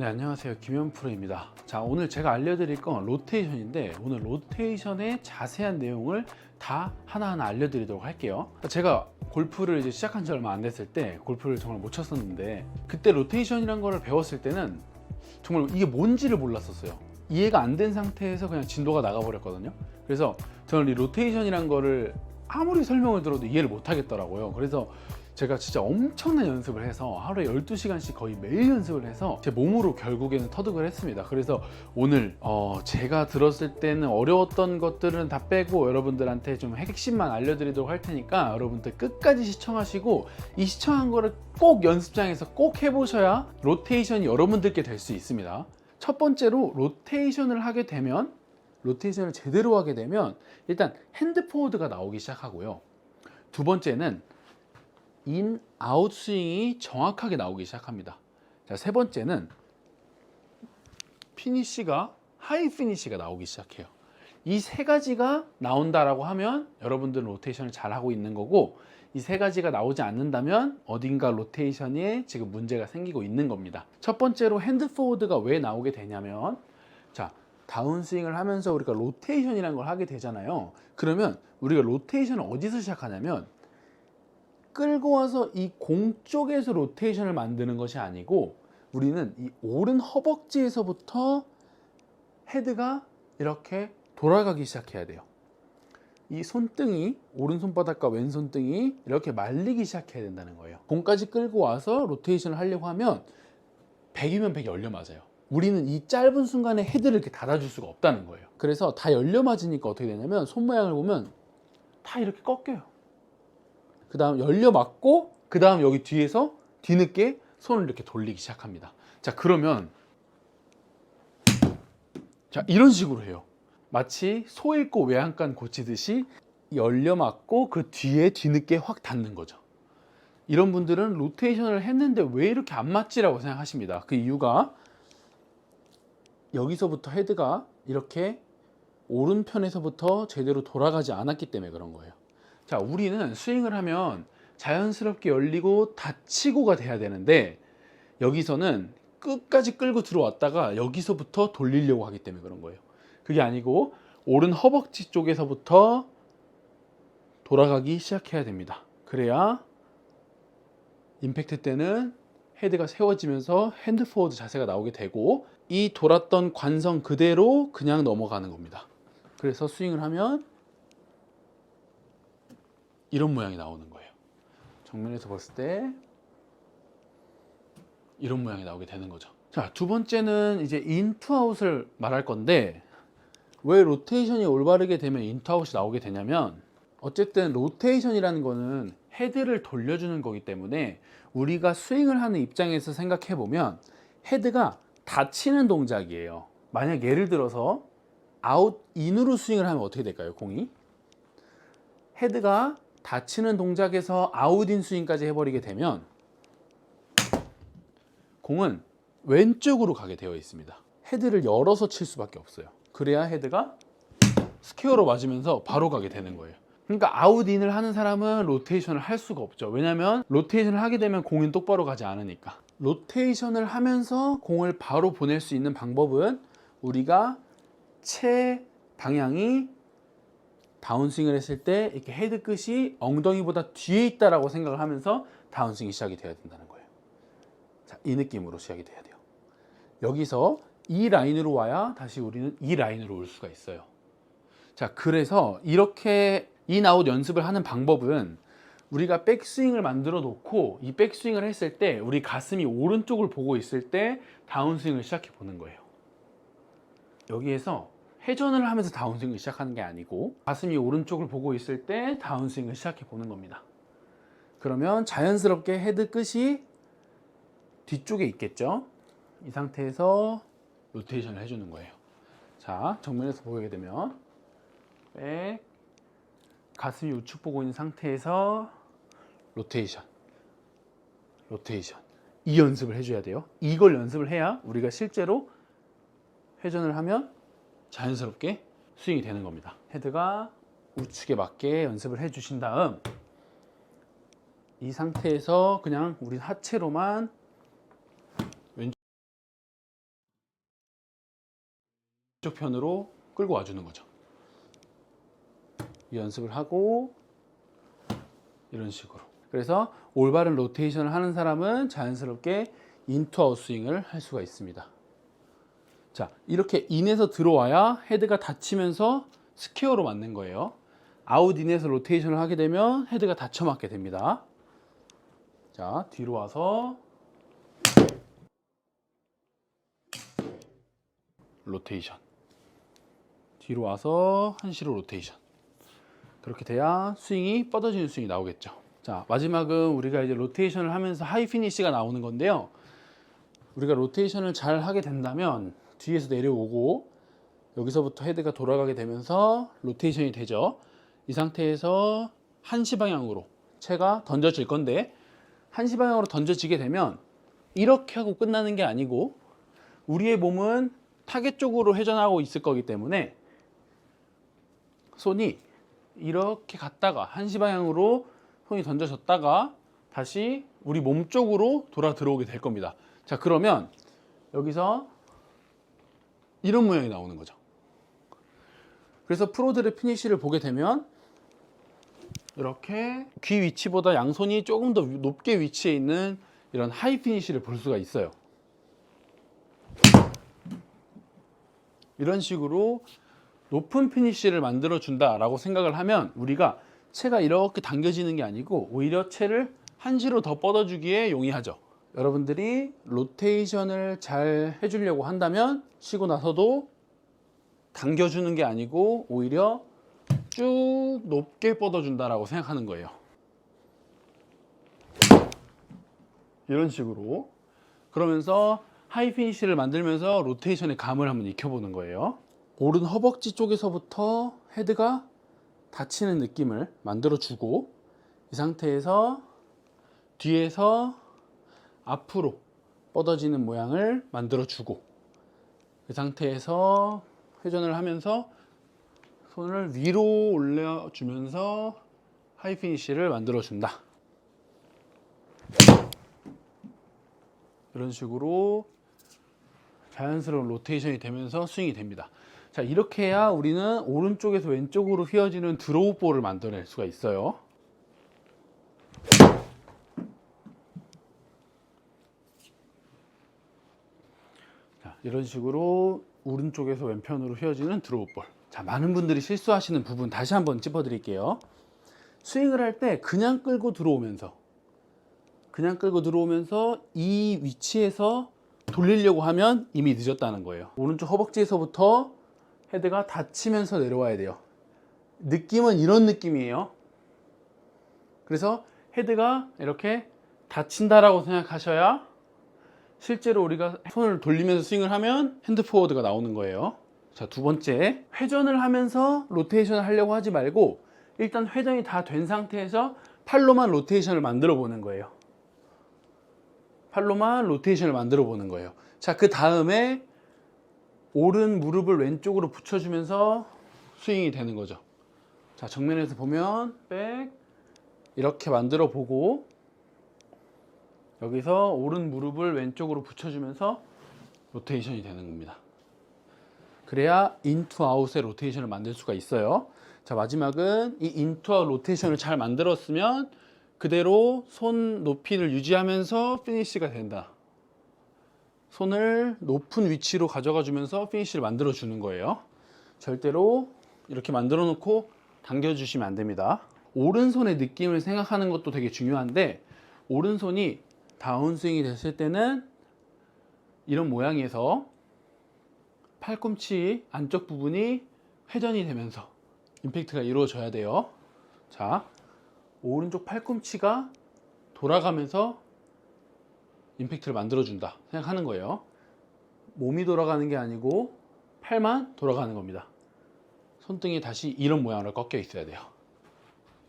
네 안녕하세요. 김현 프로입니다. 자 오늘 제가 알려드릴 건 로테이션인데 오늘 로테이션의 자세한 내용을 다 하나하나 알려드리도록 할게요. 제가 골프를 이제 시작한 지 얼마 안 됐을 때 골프를 정말 못 쳤었는데 그때 로테이션이란 거를 배웠을 때는 정말 이게 뭔지를 몰랐었어요. 이해가 안 된 상태에서 그냥 진도가 나가버렸거든요. 그래서 저는 이 로테이션이란 거를 아무리 설명을 들어도 이해를 못 하겠더라고요. 그래서 제가 진짜 엄청난 연습을 해서 하루에 12시간씩 거의 매일 연습을 해서 제 몸으로 결국에는 터득을 했습니다. 그래서 오늘 어 제가 들었을 때는 어려웠던 것들은 다 빼고 여러분들한테 좀 핵심만 알려드리도록 할 테니까 여러분들 끝까지 시청하시고 이 시청한 거를 꼭 연습장에서 꼭 해보셔야 로테이션이 여러분들께 될 수 있습니다. 첫 번째로 로테이션을 하게 되면 로테이션을 제대로 하게 되면 일단 핸드 포워드가 나오기 시작하고요. 두 번째는 인, 아웃 스윙이 정확하게 나오기 시작합니다. 자, 세 번째는 피니쉬가 하이 피니쉬가 나오기 시작해요. 이 세 가지가 나온다라고 하면 여러분들은 로테이션을 잘 하고 있는 거고 이 세 가지가 나오지 않는다면 어딘가 로테이션에 지금 문제가 생기고 있는 겁니다. 첫 번째로 핸드 포워드가 왜 나오게 되냐면 자, 다운스윙을 하면서 우리가 로테이션이라는 걸 하게 되잖아요. 그러면 우리가 로테이션을 어디서 시작하냐면 끌고 와서 이 공 쪽에서 로테이션을 만드는 것이 아니고 우리는 이 오른 허벅지에서부터 헤드가 이렇게 돌아가기 시작해야 돼요. 이 손등이 오른 손바닥과 왼손 등이 이렇게 말리기 시작해야 된다는 거예요. 공까지 끌고 와서 로테이션을 하려고 하면 100이면 100이 열려 맞아요. 우리는 이 짧은 순간에 헤드를 이렇게 닫아줄 수가 없다는 거예요. 그래서 다 열려 맞으니까 어떻게 되냐면 손 모양을 보면 다 이렇게 꺾여요. 그 다음 열려 맞고 그 다음 여기 뒤에서 뒤늦게 손을 이렇게 돌리기 시작합니다. 자 그러면 자 이런 식으로 해요. 마치 소 읽고 외양간 고치듯이 열려 맞고 그 뒤에 뒤늦게 확 닿는 거죠. 이런 분들은 로테이션을 했는데 왜 이렇게 안 맞지라고 생각하십니다. 그 이유가 여기서부터 헤드가 이렇게 오른편에서부터 제대로 돌아가지 않았기 때문에 그런 거예요. 자, 우리는 스윙을 하면 자연스럽게 열리고 닫히고가 돼야 되는데 여기서는 끝까지 끌고 들어왔다가 여기서부터 돌리려고 하기 때문에 그런 거예요. 그게 아니고 오른 허벅지 쪽에서부터 돌아가기 시작해야 됩니다. 그래야 임팩트 때는 헤드가 세워지면서 핸드 포워드 자세가 나오게 되고 이 돌았던 관성 그대로 그냥 넘어가는 겁니다. 그래서 스윙을 하면 이런 모양이 나오는 거예요. 정면에서 봤을 때 이런 모양이 나오게 되는 거죠. 자, 두 번째는 이제 인투아웃을 말할 건데 왜 로테이션이 올바르게 되면 인투아웃이 나오게 되냐면 어쨌든 로테이션이라는 거는 헤드를 돌려주는 거기 때문에 우리가 스윙을 하는 입장에서 생각해 보면 헤드가 닫히는 동작이에요. 만약 예를 들어서 아웃 인으로 스윙을 하면 어떻게 될까요? 공이 헤드가 닫히는 동작에서 아웃인 스윙까지 해버리게 되면 공은 왼쪽으로 가게 되어 있습니다. 헤드를 열어서 칠 수밖에 없어요. 그래야 헤드가 스퀘어로 맞으면서 바로 가게 되는 거예요. 그러니까 아웃인을 하는 사람은 로테이션을 할 수가 없죠. 왜냐하면 로테이션을 하게 되면 공은 똑바로 가지 않으니까. 로테이션을 하면서 공을 바로 보낼 수 있는 방법은 우리가 채 방향이 다운스윙을 했을 때 이렇게 헤드 끝이 엉덩이보다 뒤에 있다라고 생각을 하면서 다운스윙이 시작이 돼야 된다는 거예요. 자, 이 느낌으로 시작이 돼야 돼요. 여기서 이 라인으로 와야 다시 우리는 이 라인으로 올 수가 있어요. 자, 그래서 이렇게 인아웃 연습을 하는 방법은 우리가 백스윙을 만들어 놓고 이 백스윙을 했을 때 우리 가슴이 오른쪽을 보고 있을 때 다운스윙을 시작해 보는 거예요. 여기에서 회전을 하면서 다운스윙을 시작하는 게 아니고 가슴이 오른쪽을 보고 있을 때 다운스윙을 시작해 보는 겁니다. 그러면 자연스럽게 헤드 끝이 뒤쪽에 있겠죠. 이 상태에서 로테이션을 해주는 거예요. 자, 정면에서 보게 되면 백 가슴이 우측 보고 있는 상태에서 로테이션, 로테이션 이 연습을 해줘야 돼요. 이걸 연습을 해야 우리가 실제로 회전을 하면 자연스럽게 스윙이 되는 겁니다. 헤드가 우측에 맞게 연습을 해 주신 다음 이 상태에서 그냥 우리 하체로만 왼쪽 편으로 끌고 와주는 거죠. 이 연습을 하고 이런 식으로. 그래서 올바른 로테이션을 하는 사람은 자연스럽게 인투 아웃 스윙을 할 수가 있습니다. 자, 이렇게 인에서 들어와야 헤드가 닫히면서 스퀘어로 맞는 거예요. 아웃 인에서 로테이션을 하게 되면 헤드가 닫혀 맞게 됩니다. 자, 뒤로 와서 로테이션. 뒤로 와서 한시로 로테이션. 그렇게 돼야 스윙이 뻗어지는 스윙이 나오겠죠. 자, 마지막은 우리가 이제 로테이션을 하면서 하이 피니시가 나오는 건데요. 우리가 로테이션을 잘 하게 된다면 뒤에서 내려오고 여기서부터 헤드가 돌아가게 되면서 로테이션이 되죠. 이 상태에서 한시 방향으로 채가 던져질 건데 한시 방향으로 던져지게 되면 이렇게 하고 끝나는 게 아니고 우리의 몸은 타겟 쪽으로 회전하고 있을 거기 때문에 손이 이렇게 갔다가 한시 방향으로 손이 던져졌다가 다시 우리 몸 쪽으로 돌아 들어오게 될 겁니다. 자, 그러면 여기서 이런 모양이 나오는 거죠. 그래서 프로들의 피니쉬를 보게 되면 이렇게 귀 위치보다 양손이 조금 더 높게 위치해 있는 이런 하이 피니쉬를 볼 수가 있어요. 이런 식으로 높은 피니쉬를 만들어 준다라고 생각을 하면 우리가 채가 이렇게 당겨지는 게 아니고 오히려 채를 한시로 더 뻗어주기에 용이하죠. 여러분들이 로테이션을 잘 해주려고 한다면 쉬고 나서도 당겨주는 게 아니고 오히려 쭉 높게 뻗어준다라고 생각하는 거예요. 이런 식으로 그러면서 하이 피니쉬를 만들면서 로테이션의 감을 한번 익혀보는 거예요. 오른 허벅지 쪽에서부터 헤드가 닫히는 느낌을 만들어주고 이 상태에서 뒤에서 앞으로 뻗어지는 모양을 만들어주고 그 상태에서 회전을 하면서 손을 위로 올려주면서 하이 피니쉬를 만들어준다. 이런 식으로 자연스러운 로테이션이 되면서 스윙이 됩니다. 자, 이렇게 해야 우리는 오른쪽에서 왼쪽으로 휘어지는 드로우 볼을 만들어낼 수가 있어요. 이런 식으로 오른쪽에서 왼편으로 휘어지는 드로우 볼. 자, 많은 분들이 실수하시는 부분 다시 한번 짚어 드릴게요. 스윙을 할 때 그냥 끌고 들어오면서 그냥 끌고 들어오면서 이 위치에서 돌리려고 하면 이미 늦었다는 거예요. 오른쪽 허벅지에서부터 헤드가 닫히면서 내려와야 돼요. 느낌은 이런 느낌이에요. 그래서 헤드가 이렇게 닫힌다라고 생각하셔야 실제로 우리가 손을 돌리면서 스윙을 하면 핸드 포워드가 나오는 거예요. 자, 두 번째. 회전을 하면서 로테이션을 하려고 하지 말고 일단 회전이 다 된 상태에서 팔로만 로테이션을 만들어 보는 거예요. 팔로만 로테이션을 만들어 보는 거예요. 자, 그 다음에 오른 무릎을 왼쪽으로 붙여주면서 스윙이 되는 거죠. 자, 정면에서 보면 백 이렇게 만들어 보고 여기서 오른 무릎을 왼쪽으로 붙여주면서 로테이션이 되는 겁니다. 그래야 인투 아웃의 로테이션을 만들 수가 있어요. 자, 마지막은 이 인투 아웃 로테이션을 잘 만들었으면 그대로 손 높이를 유지하면서 피니쉬가 된다. 손을 높은 위치로 가져가 주면서 피니쉬를 만들어 주는 거예요. 절대로 이렇게 만들어 놓고 당겨 주시면 안 됩니다. 오른손의 느낌을 생각하는 것도 되게 중요한데 오른손이 다운스윙이 됐을 때는 이런 모양에서 팔꿈치 안쪽 부분이 회전이 되면서 임팩트가 이루어져야 돼요. 자, 오른쪽 팔꿈치가 돌아가면서 임팩트를 만들어준다 생각하는 거예요. 몸이 돌아가는 게 아니고 팔만 돌아가는 겁니다. 손등이 다시 이런 모양으로 꺾여 있어야 돼요.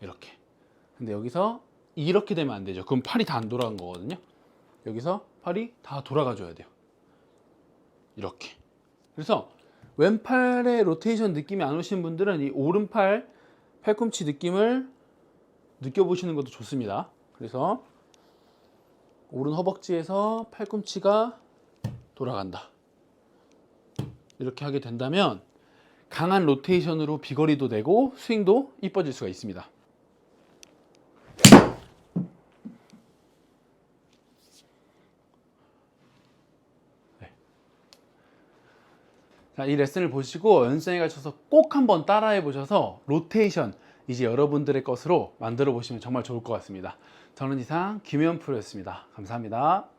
이렇게. 근데 여기서 이렇게 되면 안 되죠. 그럼 팔이 다 안 돌아간 거거든요. 여기서 팔이 다 돌아가 줘야 돼요. 이렇게. 그래서 왼팔의 로테이션 느낌이 안 오시는 분들은 이 오른팔 팔꿈치 느낌을 느껴보시는 것도 좋습니다. 그래서 오른 허벅지에서 팔꿈치가 돌아간다. 이렇게 하게 된다면 강한 로테이션으로 비거리도 내고 스윙도 이뻐질 수가 있습니다. 네. 자, 이 레슨을 보시고 연습생에 가셔서 꼭 한번 따라해 보셔서 로테이션 이제 여러분들의 것으로 만들어 보시면 정말 좋을 것 같습니다. 저는 이상 김현 프로였습니다. 감사합니다.